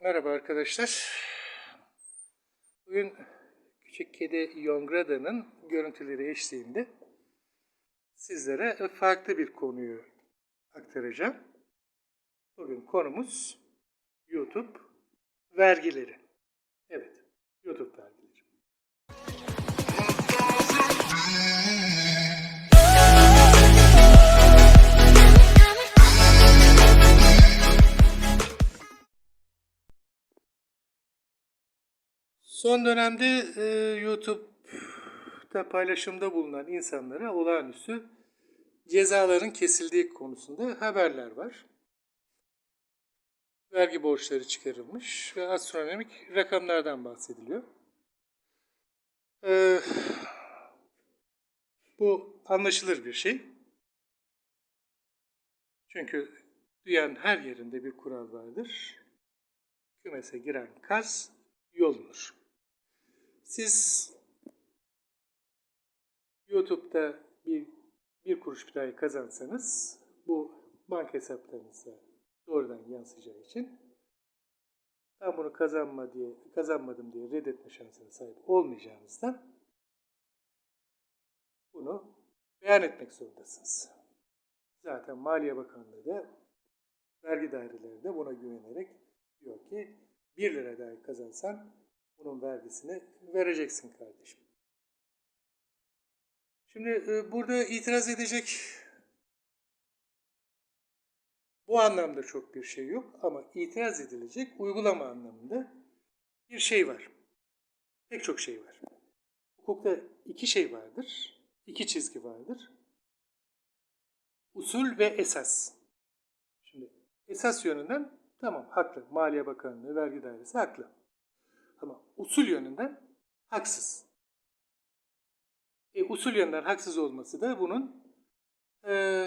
Merhaba arkadaşlar. Bugün küçük kedi Yongrada'nın görüntüleri eşliğinde sizlere farklı bir konuyu aktaracağım. Bugün konumuz YouTube vergileri. Evet, YouTube vergileri. Son dönemde e, YouTube'da paylaşımda bulunan insanlara olağanüstü cezaların kesildiği konusunda haberler var. Vergi borçları çıkarılmış ve astronomik rakamlardan bahsediliyor. E, bu anlaşılır bir şey. Çünkü dünyanın her yerinde bir kural vardır. Kümese giren kaz yolunur. Siz YouTube'da bir, bir kuruş dahi kazansanız bu banka hesaplarınıza doğrudan yansıyacağı için ben bunu kazanma diye kazanmadım diye reddetme şansına sahip olmayacağınızdan bunu beyan etmek zorundasınız. Zaten Maliye Bakanlığı da vergi daireleri de buna güvenerek diyor ki 1 lira dahi kazansan bunun vergisini vereceksin kardeşim. Şimdi e, burada itiraz edecek bu anlamda çok bir şey yok ama itiraz edilecek uygulama anlamında bir şey var. Pek çok şey var. Hukukta iki şey vardır. iki çizgi vardır. Usul ve esas. Şimdi esas yönünden tamam haklı. Maliye Bakanlığı, Vergi Dairesi haklı. Ama usul yönünden haksız. E, usul yönden haksız olması da bunun e,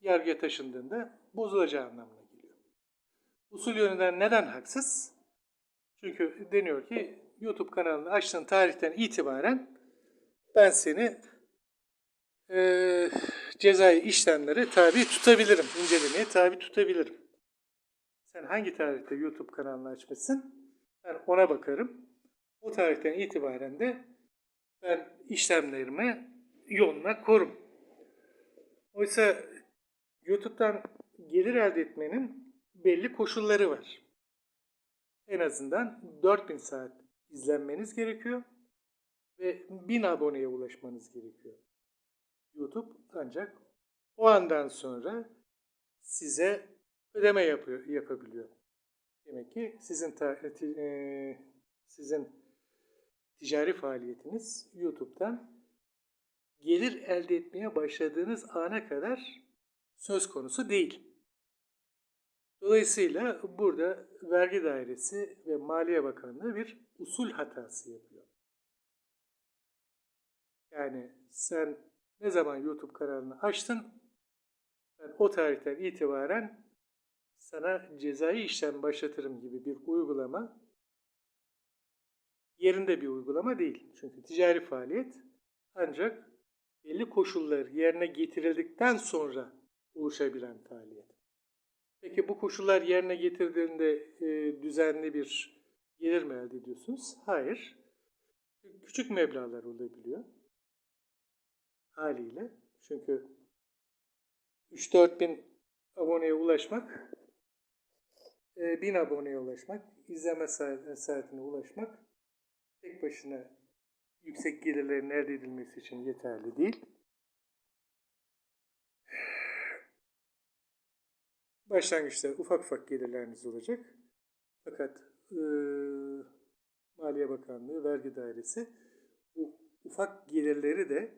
yargıya taşındığında bozulacağı anlamına geliyor. Usul yönünden neden haksız? Çünkü deniyor ki YouTube kanalını açtığın tarihten itibaren ben seni e, cezai işlemleri tabi tutabilirim, incelemeye tabi tutabilirim. Sen hangi tarihte YouTube kanalını açmışsın? Ben ona bakarım. O tarihten itibaren de ben işlemlerimi yoluna korum. Oysa YouTube'dan gelir elde etmenin belli koşulları var. En azından 4000 saat izlenmeniz gerekiyor ve 1000 aboneye ulaşmanız gerekiyor. YouTube ancak o andan sonra size ödeme yapıyor, yapabiliyor. Demek ki sizin ta, e, sizin ticari faaliyetiniz YouTube'dan gelir elde etmeye başladığınız ana kadar söz konusu değil. Dolayısıyla burada vergi dairesi ve Maliye Bakanlığı bir usul hatası yapıyor. Yani sen ne zaman YouTube kanalını açtın, ben o tarihten itibaren sana cezai işlem başlatırım gibi bir uygulama yerinde bir uygulama değil. Çünkü ticari faaliyet ancak belli koşullar yerine getirildikten sonra oluşabilen faaliyet. Peki bu koşullar yerine getirdiğinde e, düzenli bir gelir mi elde ediyorsunuz? Hayır. Küçük meblağlar olabiliyor. Haliyle. Çünkü 3-4 bin aboneye ulaşmak, e, 1000 aboneye ulaşmak, izleme saatine ulaşmak tek başına yüksek gelirlerin elde edilmesi için yeterli değil. Başlangıçta ufak ufak gelirleriniz olacak. Fakat e, Maliye Bakanlığı, Vergi Dairesi bu ufak gelirleri de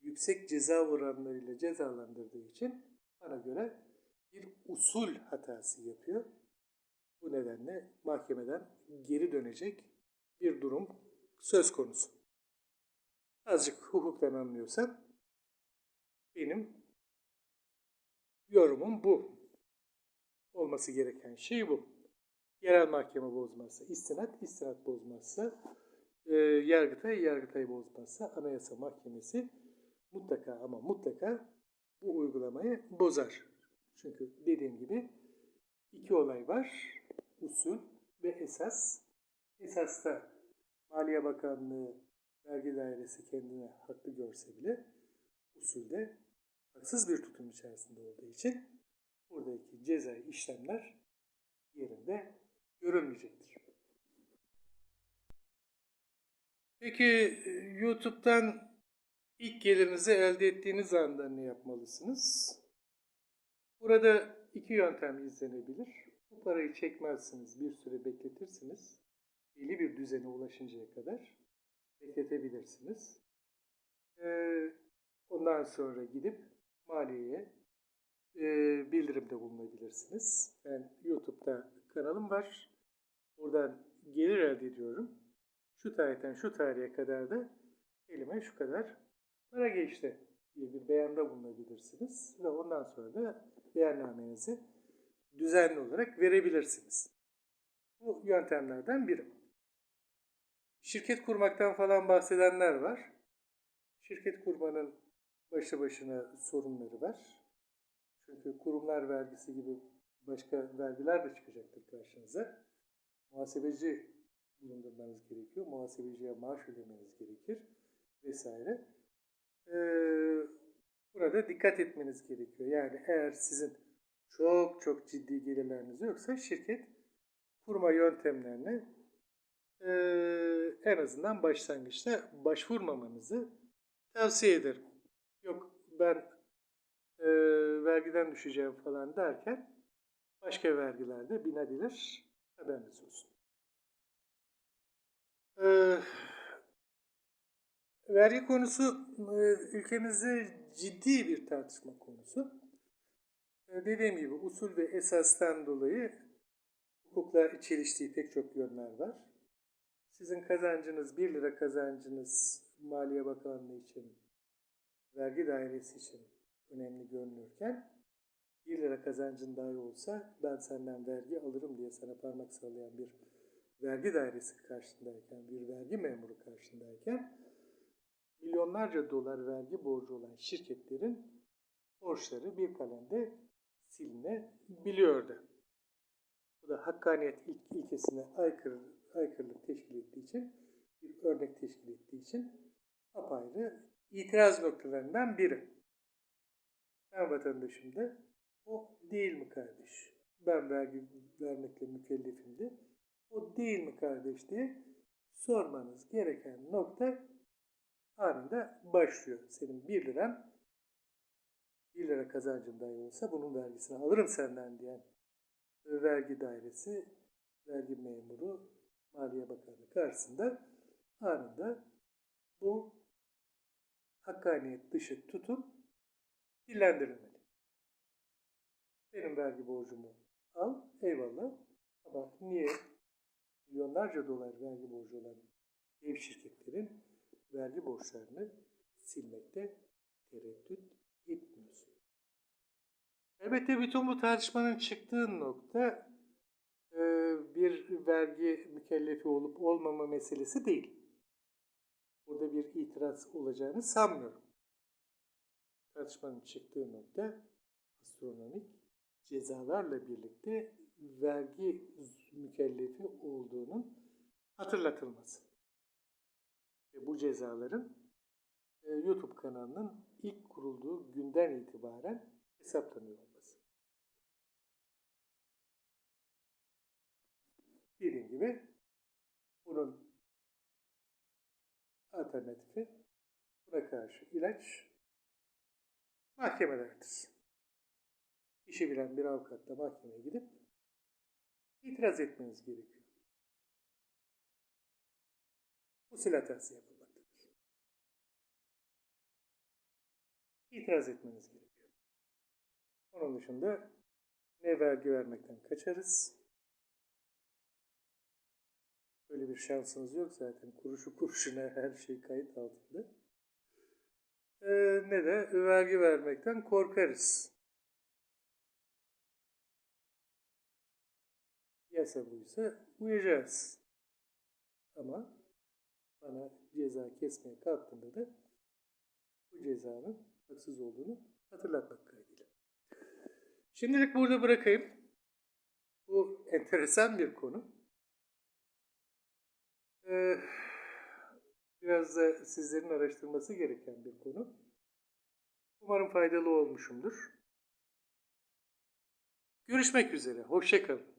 yüksek ceza oranlarıyla cezalandırdığı için bana göre bir usul hatası yapıyor. Bu nedenle mahkemeden geri dönecek bir durum söz konusu. Azıcık hukuktan anlıyorsan benim yorumum bu. Olması gereken şey bu. Yerel mahkeme bozmazsa istinat, istinat bozmazsa e, yargıtay, yargıtay bozmazsa anayasa mahkemesi mutlaka ama mutlaka bu uygulamayı bozar. Çünkü dediğim gibi iki olay var. Usul ve esas. Esasta Maliye Bakanlığı vergi dairesi kendine haklı görse bile usulde haksız bir tutum içerisinde olduğu için buradaki cezai işlemler yerinde görülmeyecektir. Peki e, YouTube'dan ilk gelirinizi elde ettiğiniz anda ne yapmalısınız? Burada iki yöntem izlenebilir. Bu parayı çekmezsiniz, bir süre bekletirsiniz. Belli bir düzene ulaşıncaya kadar bekletebilirsiniz. Ee, ondan sonra gidip maliyeye e, bildirimde bulunabilirsiniz. Ben YouTube'da kanalım var. Buradan gelir elde ediyorum. Şu tarihten şu tarihe kadar da elime şu kadar para geçti diye bir beyanda bulunabilirsiniz. Ve ondan sonra da beyannamenizi düzenli olarak verebilirsiniz. Bu yöntemlerden biri. Şirket kurmaktan falan bahsedenler var. Şirket kurmanın başlı başına sorunları var. Çünkü kurumlar vergisi gibi başka vergiler de çıkacaktır karşınıza. Muhasebeci bulundurmanız gerekiyor. Muhasebeciye maaş ödemeniz gerekir vesaire. Ee, burada dikkat etmeniz gerekiyor. Yani eğer sizin çok çok ciddi gelirleriniz yoksa şirket kurma yöntemlerini e, en azından başlangıçta başvurmamanızı tavsiye ederim. Yok ben e, vergiden düşeceğim falan derken başka vergilerde binebilir. Haberiniz olsun. Ee, vergi konusu e, ülkemizde ciddi bir tartışma konusu. E, dediğim gibi usul ve esastan dolayı hukukla çeliştiği pek çok yönler var. Sizin kazancınız 1 lira kazancınız Maliye Bakanlığı için, vergi dairesi için önemli görünürken 1 lira kazancın dahi olsa ben senden vergi alırım diye sana parmak sallayan bir vergi dairesi karşındayken, bir vergi memuru karşındayken milyonlarca dolar vergi borcu olan şirketlerin borçları bir kalemde silinebiliyordu. Bu da hakkaniyet ilk ilkesine aykırı, aykırılık teşkil ettiği için, bir örnek teşkil ettiği için apayrı itiraz noktalarından biri. Ben vatandaşım da o değil mi kardeş? Ben vergi vermekle mükellefimdi. O değil mi kardeş diye sormanız gereken nokta anında başlıyor. Senin 1 liran 1 lira kazancın dahi olsa bunun vergisini alırım senden diyen vergi dairesi, vergi memuru, Maliye Bakanı karşısında anında bu hakkaniyet dışı tutum dillendirilmeli. Benim vergi borcumu al, eyvallah. Ama niye milyonlarca dolar vergi borcu olan dev şirketlerin vergi borçlarını silmekte tereddüt etmiyorsun? Elbette bütün bu tartışmanın çıktığı nokta e, bir vergi mükellefi olup olmama meselesi değil. Burada bir itiraz olacağını sanmıyorum. Tartışmanın çıktığı nokta astronomik cezalarla birlikte vergi mükellefi olduğunun hatırlatılması. Ve bu cezaların e, YouTube kanalının ilk kurulduğu günden itibaren hesaplanıyor olması. Dediğim gibi bunun alternatifi buna karşı ilaç mahkemelerdir. İşi bilen bir avukatla mahkemeye gidip itiraz etmeniz gerekiyor. Usul hatası yapılmaktadır. İtiraz etmeniz gerekiyor. Onun dışında ne vergi vermekten kaçarız. Böyle bir şansınız yok zaten. Kuruşu kuruşuna her şey kayıt altında. Ee, ne de vergi vermekten korkarız. Yasa buysa uyacağız. Ama bana ceza kesmeye kalktığında da bu cezanın haksız olduğunu hatırlatmak kaydıyla. Şimdilik burada bırakayım. Bu enteresan bir konu. Ee, biraz da sizlerin araştırması gereken bir konu. Umarım faydalı olmuşumdur. Görüşmek üzere. Hoşçakalın.